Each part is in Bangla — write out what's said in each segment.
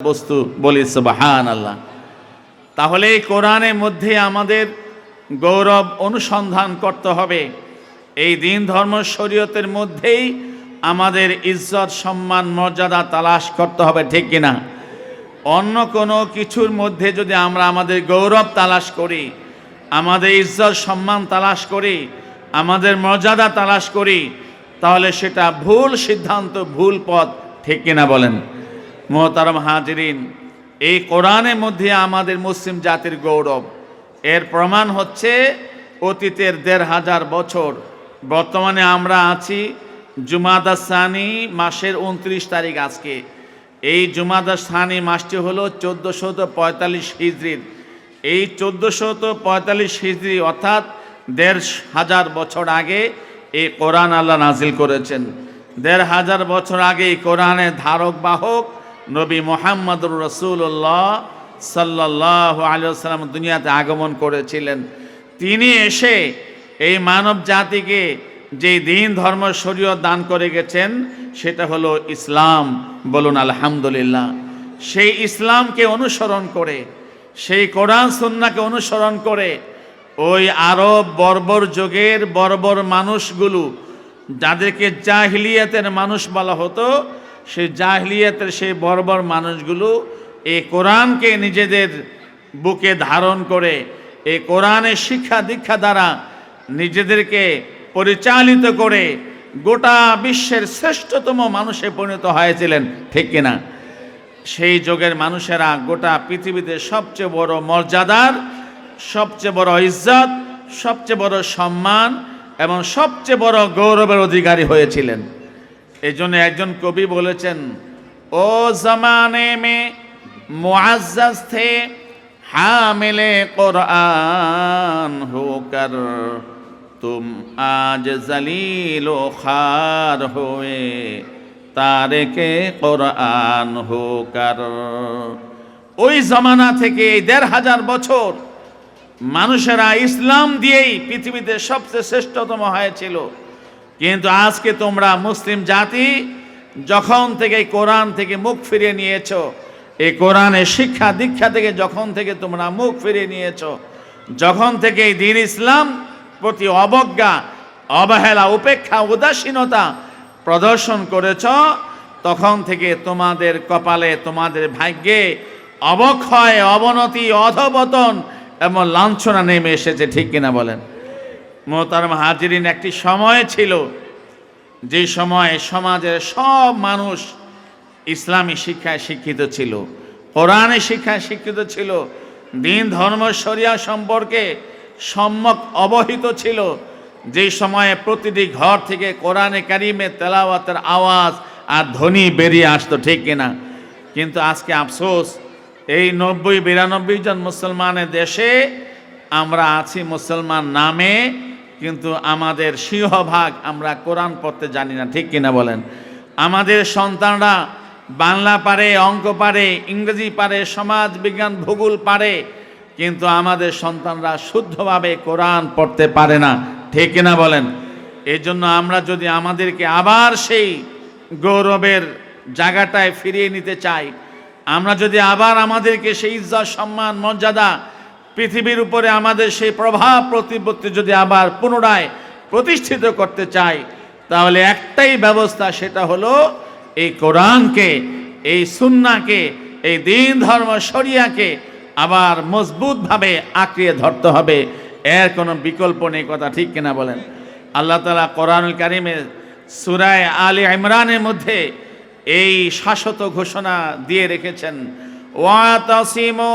বস্তু বলি সুবাহান আল্লাহ তাহলে এই কোরআনের মধ্যে আমাদের গৌরব অনুসন্ধান করতে হবে। এই দিন ধর্ম শরীয়তের মধ্যেই আমাদের ইজ্জত, সম্মান, মর্যাদা তালাশ করতে হবে, ঠিক কিনা অন্য কোনো কিছুর মধ্যে যদি আমরা আমাদের গৌরব তালাশ করি, আমাদের ইজ্জত, সম্মান তালাশ করি, আমাদের মর্যাদা তালাশ করি, তাহলে সেটা ভুল সিদ্ধান্ত, ভুল পথ, ঠিক কিনা বলেন? মোহতারম হাজিরিন, এই কোরআনের মধ্যে আমাদের মুসলিম জাতির গৌরব। এর প্রমাণ হচ্ছে অতীতের দেড় হাজার বছর। বর্তমানে আমরা আছি জুমাদা সানি মাসের উনত্রিশ তারিখ আজকে। এই জুমাদা সানি মাসটি হলো চোদ্দোশত পঁয়তাল্লিশ হিজড়ির এই চোদ্দোশত পঁয়তাল্লিশ হিজড়ি অর্থাৎ দেড় হাজার বছর আগে এই কোরআন আল্লাহ নাজিল করেছেন। দেড় হাজার বছর আগে এই কোরআনের ধারক বাহক নবী মোহাম্মদুর রসুল্লাহ সাল্লাহ আলিয়াল্লাম দুনিয়াতে আগমন করেছিলেন। তিনি এসে এই মানব জাতিকে যে দিন, ধর্ম শরীয় দান করে গেছেন, সেটা হলো ইসলাম। বলুন, আলহামদুলিল্লাহ। সেই ইসলামকে অনুসরণ করে, সেই কোরআন সুন্নাকে অনুসরণ করে, ওই আরব বর্বর যুগের বর্বর মানুষগুলো, যাদেরকে জাহিলিয়াতের মানুষ বলা হতো সেই জাহলিয়াতের সেই বর্বর মানুষগুলো এই কোরআনকে নিজেদের বুকে ধারণ করে, এই কোরআনের শিক্ষা দীক্ষা দ্বারা নিজেদেরকে পরিচালিত করে গোটা বিশ্বের শ্রেষ্ঠতম মানুষে পরিণত হয়েছিলেন, ঠিক কিনা? সেই যুগের মানুষেরা গোটা পৃথিবীতে সবচেয়ে বড় মর্যাদার, সবচেয়ে বড় ইজ্জত, সবচেয়ে বড় সম্মান এবং সবচেয়ে বড় গৌরবের অধিকারী হয়েছিলেন। এই জন্য একজন কবি বলেছেন, ও জমানে মে মুআজ্জাজ থে হামিলে কোরআন হোকর, তুম আজ জলিল ও খার হোয়ে, তারেকে কোরআন হোকর। ওই জমানা থেকে দেড় হাজার বছর মানুষেরা ইসলাম দিয়েই পৃথিবীতে সবচেয়ে শ্রেষ্ঠতম হয়েছিল। কিন্তু আজকে তোমরা মুসলিম জাতি, যখন থেকে কোরআন থেকে মুখ ফিরিয়ে নিয়েছ, এই কোরআনের শিক্ষা দীক্ষা থেকে যখন থেকে তোমরা মুখ ফিরিয়ে নিয়েছ, যখন থেকে এই দিন ইসলাম প্রতি অবজ্ঞা, অবহেলা, উপেক্ষা, উদাসীনতা প্রদর্শন করেছ, তখন থেকে তোমাদের কপালে, তোমাদের ভাগ্যে অবক্ষয়, অবনতি অধবতন এবং লাঞ্ছনা নেমে এসেছে, ঠিক কিনা বলেন? মোহতারম হাজিরিন, একটি সময় ছিল যে সময়ে সমাজের সব মানুষ ইসলামী শিক্ষায় শিক্ষিত ছিল, কোরআনে শিক্ষায় শিক্ষিত ছিল, দিন, ধর্ম, শরিয়া সম্পর্কে সম্যক অবহিত ছিল। যে সময়ে প্রতিটি ঘর থেকে কোরআনে কারিমে তেলাওয়াতের আওয়াজ আর ধ্বনি বেরিয়ে আসতো, ঠিক কিনা? কিন্তু আজকে আফসোস, এই নব্বই, বিরানব্বই জন মুসলমানের দেশে আমরা আছি মুসলমান নামে কিন্তু আমাদের সিংহভাগ আমরা কোরআন পড়তে জানি না, ঠিক কিনা বলেন? আমাদের সন্তানরা বাংলা পারে, অঙ্ক পারে, ইংরেজি পারে, সমাজ বিজ্ঞান ভূগোল পারে, কিন্তু আমাদের সন্তানরা শুদ্ধভাবে কোরআন পড়তে পারে না, ঠিক কিনা বলেন? এই জন্য আমরা যদি আমাদেরকে আবার সেই গৌরবের জায়গাটায় ফিরিয়ে নিতে চাই, আমরা যদি আবার আমাদেরকে সেই ইজ্জত, সম্মান, মর্যাদা পৃথিবীর উপরে আমাদের সেই প্রভাব প্রতিপত্তি যদি আবার পুনরায় প্রতিষ্ঠিত করতে চাই, তাহলে একটাই ব্যবস্থা সেটা হলো এই কোরআনকে, এই সুন্নাকে এই দিন ধর্ম শরিয়াকে আবার মজবুতভাবে আঁকড়িয়ে ধরতে হবে। এর কোনো বিকল্প নেই, কথা ঠিক কিনা বলেন? আল্লাহ তালা কোরআনুল কারিমে সুরায় আলী ইমরানের মধ্যে এই শাশ্বত ঘোষণা দিয়ে রেখেছেন ওয়াতাসিমো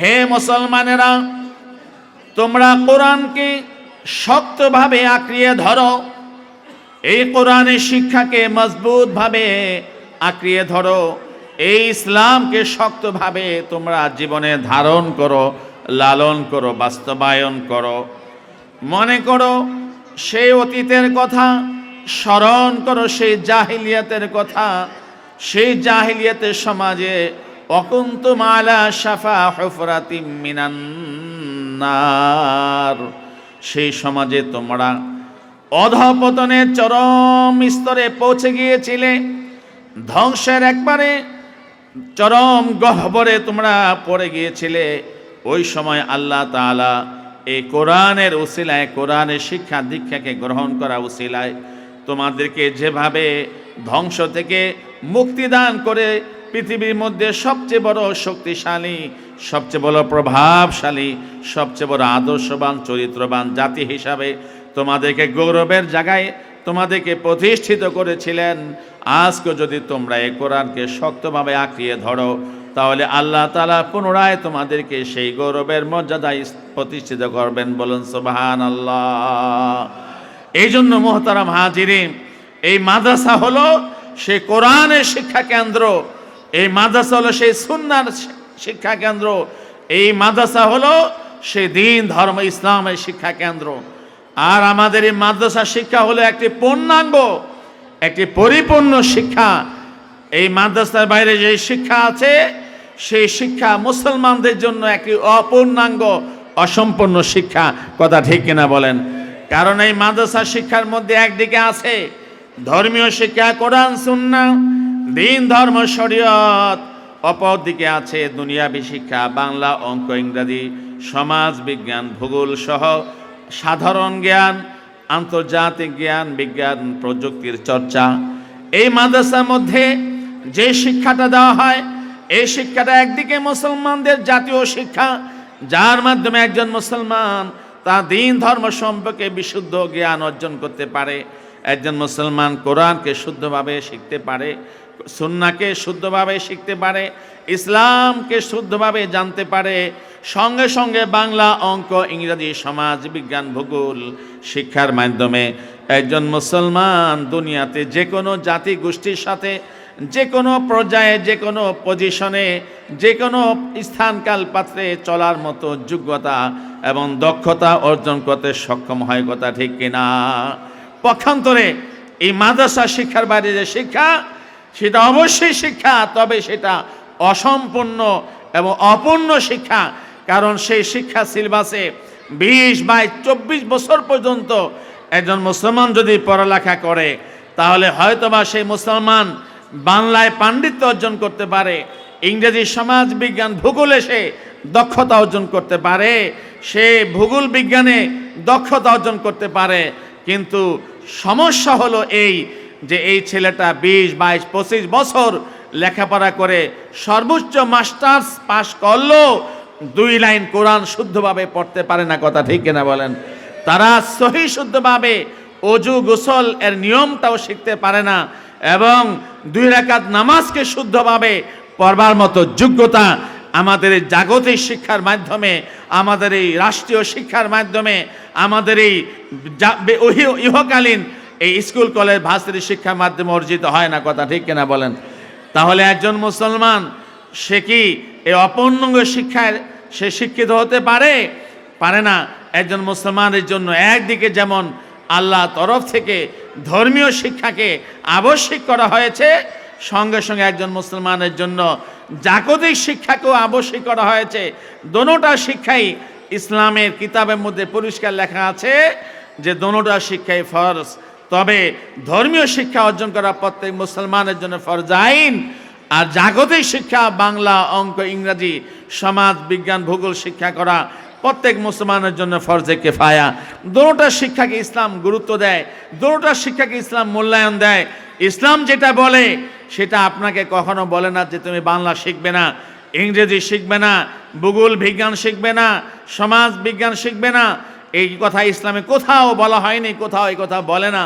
হে মুসলমানেরা, তোমরা কোরআনকে শক্তভাবে আঁকড়িয়ে ধরো। এই কোরআনের শিক্ষাকে মজবুতভাবে আঁকড়িয়ে ধরো। এই ইসলামকে শক্তভাবে তোমরা জীবনে ধারণ করো, লালন করো, বাস্তবায়ন করো। মনে করো, সেই অতীতের কথা, স্মরণ করো সেই জাহিলিয়াতের কথা, সেই জাহিলিয়াতের সমাজে অকুন্ত মালা সাফা হফরাতি মিনান্নার সেই সমাজে তোমরা অধপতনের চরম স্তরে পৌঁছে গিয়েছিলে। ধ্বংসের একবারে চরম গহ্বরে তোমরা পড়ে গিয়েছিলে। ওই সময় আল্লাহ তাআলা এই কোরআনের উসিলায়, কোরআনের শিক্ষা দীক্ষাকে গ্রহণ করা উসিলায় তোমাদেরকে যেভাবে ধ্বংস থেকে মুক্তিদান করে পৃথিবীর মধ্যে সবচেয়ে বড় শক্তিশালী, সবচেয়ে বড় প্রভাবশালী, সবচেয়ে বড় আদর্শবান, চরিত্রবান জাতি হিসাবে তোমাদেরকে গৌরবের জায়গায় তোমাদেরকে প্রতিষ্ঠিত করেছিলেন। আজকে যদি তোমরা এই কোরআনকে শক্তভাবে আঁকড়িয়ে ধরো, তাহলে আল্লাহ তালা পুনরায় তোমাদেরকে সেই গৌরবের মর্যাদায় প্রতিষ্ঠিত করবেন বলুন সুবাহান আল্লাহ এই জন্য মোহতারাম হাজিরিন, এই মাদ্রাসা হলো সে কোরআনের শিক্ষা কেন্দ্র। এই মাদ্রাসা হলো সেই সুন্নার শিক্ষা কেন্দ্র। এই মাদ্রাসা হলো সেই দিন, ধর্ম, ইসলামের শিক্ষা কেন্দ্র। আর আমাদের এই মাদ্রাসা শিক্ষা হলো একটি পূর্ণাঙ্গ, একটি পরিপূর্ণ শিক্ষা। এই মাদ্রাসার বাইরে যে শিক্ষা আছে, সেই শিক্ষা মুসলমানদের জন্য একটি অপূর্ণাঙ্গ, অসম্পূর্ণ শিক্ষা। কথা ঠিক কিনা বলেন? কারণ এই মাদ্রাসা শিক্ষার মধ্যে একদিকে আছে ধর্মীয় শিক্ষা, কোরআন সুন্না দিন ধর্ম শরীয়ত। অপর দিকে আছে দুনিয়াবী শিক্ষা, বাংলা, অঙ্ক, ইংরাজি, সমাজ বিজ্ঞান, ভূগোল সহ সাধারণ জ্ঞান, আন্তর্জাতিক জ্ঞান, বিজ্ঞান, প্রযুক্তির চর্চা। এই মাদ্রাসার মধ্যে যে শিক্ষাটা দেওয়া হয়, এই শিক্ষাটা একদিকে মুসলমানদের জাতীয় শিক্ষা, যার মাধ্যমে একজন মুসলমান তা দিন ধর্ম সম্পর্কে বিশুদ্ধ জ্ঞান অর্জন করতে পারে। একজন মুসলমান কোরআনকে শুদ্ধভাবে শিখতে পারে সুন্নাকে শুদ্ধভাবে শিখতে পারে, ইসলামকে শুদ্ধভাবে জানতে পারে, সঙ্গে সঙ্গে বাংলা অঙ্ক, ইংরেজি, সমাজ, বিজ্ঞান, ভূগোল শিক্ষার মাধ্যমে একজন মুসলমান দুনিয়াতে যে কোনো জাতি গোষ্ঠীর সাথে, যে কোনো পর্যায়ে, যে কোনো পজিশনে, যে কোনো স্থানকাল পাত্রে চলার মতো যোগ্যতা এবং দক্ষতা অর্জন করতে সক্ষম হয় কথা ঠিক কিনা? পক্ষান্তরে এই মাদ্রাসা শিক্ষার বাইরে যে শিক্ষা সেটা অবশ্যই শিক্ষা, তবে সেটা অসম্পূর্ণ এবং অপূর্ণ শিক্ষা। কারণ সেই শিক্ষা সিলেবাসে বিশ বাই চব্বিশ বছর পর্যন্ত একজন মুসলমান যদি পড়ালেখা করে, তাহলে হয়তোবা সেই মুসলমান বাংলায় পাণ্ডিত্য অর্জন করতে পারে, ইংরেজি সমাজ বিজ্ঞান ভূগোলে সে দক্ষতা অর্জন করতে পারে, সে ভূগোল বিজ্ঞানে দক্ষতা অর্জন করতে পারে, কিন্তু সমস্যা হলো এই যে এই ছেলেটা বিশ, বাইশ, পঁচিশ বছর লেখাপড়া করে সর্বোচ্চ মাস্টার্স পাশ করল, দুই লাইন কোরআন শুদ্ধভাবে পড়তে পারে না কথা ঠিক কিনা বলেন? তারা সহি শুদ্ধভাবে অজু গোসল এর নিয়মটাও শিখতে পারে না এবং দুই রাকাত নামাজকে শুদ্ধভাবে পড়বার মতো যোগ্যতা আমাদের এই জাগতিক শিক্ষার মাধ্যমে, আমাদের এই রাষ্ট্রীয় শিক্ষার মাধ্যমে, আমাদের এই ইহকালীন এই স্কুল, কলেজ ভার্সিটি শিক্ষার মাধ্যমে অর্জিত হয় না কথা ঠিক কিনা বলেন? তাহলে একজন মুসলমান, সে কি এই অপূর্ণাঙ্গ শিক্ষায় সে শিক্ষিত হতে পারে? পারে না। একজন মুসলমানের জন্য একদিকে যেমন আল্লাহ তরফ থেকে ধর্মীয় শিক্ষাকে আবশ্যিক করা হয়েছে, সঙ্গে সঙ্গে একজন মুসলমানের জন্য জাগতিক শিক্ষাকেও আবশ্যিক করা হয়েছে। দোনোটা শিক্ষাই ইসলামের কিতাবের মধ্যে পরিষ্কার লেখা আছে যে দোনোটা শিক্ষাই ফরজ। তবে ধর্মীয় শিক্ষা অর্জন করা প্রত্যেক মুসলমানের জন্য ফরজ আইন। আর জাগতিক শিক্ষা, বাংলা, অঙ্ক, ইংরাজি, সমাজ, বিজ্ঞান, ভূগোল, শিক্ষা করা প্রত্যেক মুসলমানের জন্য ফরজে কেফায়া। দোনোটা শিক্ষাকে ইসলাম গুরুত্ব দেয় দোনোটা শিক্ষাকে ইসলাম মূল্যায়ন দেয়। ইসলাম যেটা বলে, সেটা আপনাকে কখনো বলে না যে তুমি বাংলা শিখবে না, ইংরেজি শিখবে না, ভূগোল, বিজ্ঞান শিখবে না, সমাজ, বিজ্ঞান শিখবে না। এই কথা ইসলামে কোথাও বলা হয়নি, কোথাও এই কথা বলে না।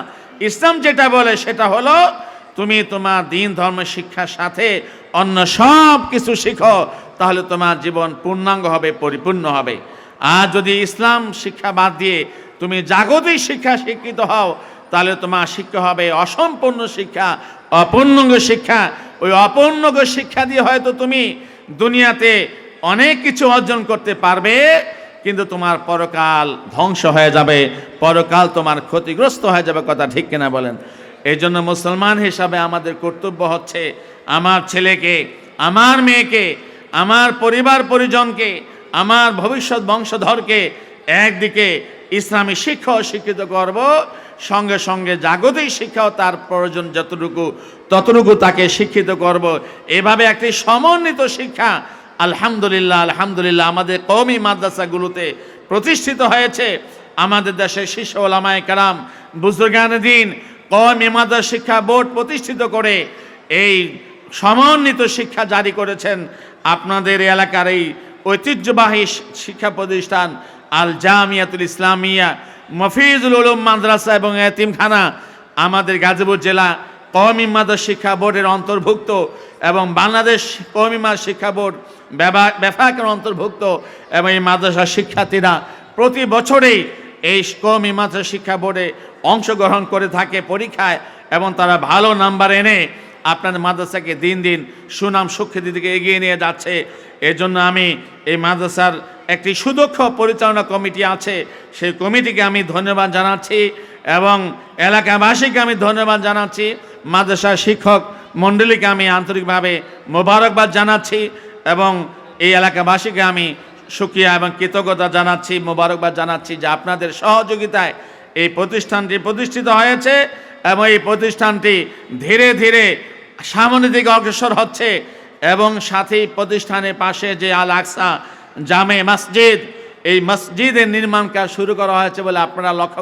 ইসলাম যেটা বলে সেটা হলো, তুমি তোমার দিন, ধর্ম, শিক্ষার সাথে অন্য সব কিছু শিখো, তাহলে তোমার জীবন পূর্ণাঙ্গ হবে, পরিপূর্ণ হবে। আর যদি ইসলাম শিক্ষা বাদ দিয়ে তুমি জাগতিক শিক্ষা শিক্ষিত হও, তাহলে তোমার শিক্ষা হবে অসম্পূর্ণ শিক্ষা, অপূর্ণাঙ্গ শিক্ষা। ওই অপূর্ণকে শিক্ষা দিয়ে হয়তো তুমি দুনিয়াতে অনেক কিছু অর্জন করতে পারবে কিন্তু তোমার পরকাল ধ্বংস হয়ে যাবে, পরকাল তোমার ক্ষতিগ্রস্ত হয়ে যাবে কথা ঠিক কিনা বলেন। এই জন্য মুসলমান হিসাবে আমাদের কর্তব্য হচ্ছে আমার ছেলেকে, আমার মেয়েকে, আমার পরিবার পরিজনকে, আমার ভবিষ্যৎ বংশধরকে একদিকে ইসলামী শিক্ষাও শিক্ষিত করব, সঙ্গে সঙ্গে জাগতিক শিক্ষাও তার প্রয়োজন যতটুকু, ততটুকু তাকে শিক্ষিত করব। এভাবে একটি সমন্বিত শিক্ষা আলহামদুলিল্লাহ আলহামদুলিল্লাহ, আমাদের কওমি মাদ্রাসাগুলোতে প্রতিষ্ঠিত হয়েছে। আমাদের দেশের শিষ্য ওলামায় কালাম বুজুর্গান দিন, কওমি মাদ্রাসা শিক্ষা বোর্ড প্রতিষ্ঠিত করে এই সমন্বিত শিক্ষা জারি করেছেন আপনাদের এলাকার এই ঐতিহ্যবাহী শিক্ষা প্রতিষ্ঠান আল জামিয়াতুল ইসলামিয়া, মফিজুল উলুম মাদ্রাসা এবং এতিমখানা, আমাদের গাজীপুর জেলা কওমি মাদ্রাসা শিক্ষা বোর্ডের অন্তর্ভুক্ত এবং বাংলাদেশ কওমি মাদ্রাসা শিক্ষা বোর্ড ব্যাফাকের অন্তর্ভুক্ত এবং এই মাদ্রাসা শিক্ষার্থীরা প্রতি বছরেই এই কওমি মাদ্রাসা শিক্ষা বোর্ডে অংশগ্রহণ করে থাকে পরীক্ষায় এবং তারা ভালো নাম্বার এনে আপনাদের মাদ্রাসাকে দিন দিন সুনাম সুখ্যাতির দিকে এগিয়ে নিয়ে যাচ্ছে। এজন্য আমি এই মাদ্রাসার একটি সুদক্ষ পরিচালনা কমিটি আছে। সেই কমিটিকে আমি ধন্যবাদ জানাচ্ছি। এবং এলাকাবাসীকে আমি ধন্যবাদ জানাচ্ছি মাদ্রাসা শিক্ষক মণ্ডলীকে আমি আন্তরিকভাবে মোবারকবাদ জানাচ্ছি এবং এই এলাকাবাসীকে আমি সুখিয়া এবং কৃতজ্ঞতা জানাচ্ছি, মোবারকবাদ জানাচ্ছি যে আপনাদের সহযোগিতায় এই প্রতিষ্ঠানটি প্রতিষ্ঠিত হয়েছে এবং এই প্রতিষ্ঠানটি ধীরে ধীরে সামনের দিকে অগ্রসর হচ্ছে এবং সাথেই প্রতিষ্ঠানের পাশে যে আল আকসা জামে মসজিদ, এই মসজিদের নির্মাণ কাজ শুরু করা হয়েছে বলে আপনারা লক্ষ্য